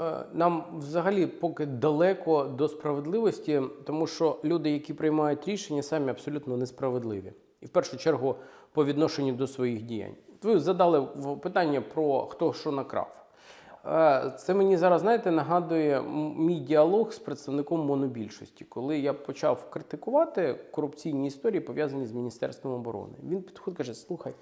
Е, Нам взагалі поки далеко до справедливості, тому що люди, які приймають рішення, самі абсолютно несправедливі. І в першу чергу по відношенню до своїх діянь. Ви задали питання про хто що накрав. Е, Це мені зараз, знаєте, нагадує мій діалог з представником монобільшості, коли я почав критикувати корупційні історії, пов'язані з Міністерством оборони. Він підходить каже: слухай.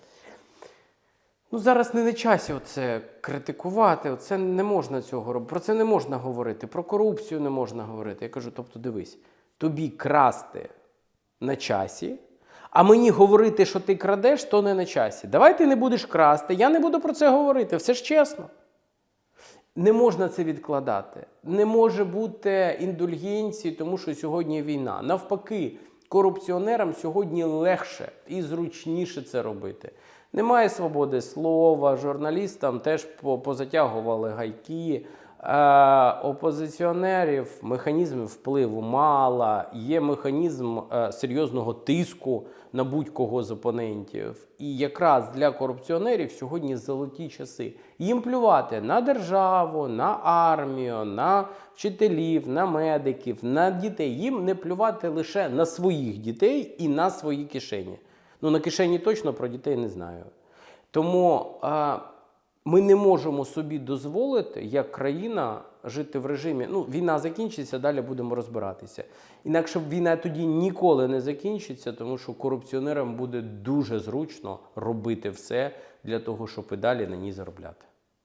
Ну, зараз не на часі оце критикувати. Оце не можна цього робити. Про це не можна говорити. Про корупцію не можна говорити. Я кажу: тобто, дивись, тобі красти на часі, а мені говорити, що ти крадеш, то не на часі. Давай ти не будеш красти. Я не буду про це говорити. Все ж чесно. Не можна це відкладати. Не може бути індульгенції, тому що сьогодні війна. Навпаки, корупціонерам сьогодні легше і зручніше це робити. Немає свободи слова, журналістам теж по- позатягували гайки. Е, опозиціонерів механізмів впливу мало, є механізм е, серйозного тиску на будь-кого з опонентів. І якраз для корупціонерів сьогодні золоті часи. Їм плювати на державу, на армію, на вчителів, на медиків, на дітей. Їм не плювати лише на своїх дітей і на свої кишені. Ну, на кишені точно про дітей не знаю. Тому а, ми не можемо собі дозволити, як країна, жити в режимі. Ну, війна закінчиться, далі будемо розбиратися. Інакше війна тоді ніколи не закінчиться, тому що корупціонерам буде дуже зручно робити все для того, щоб і далі на ній заробляти.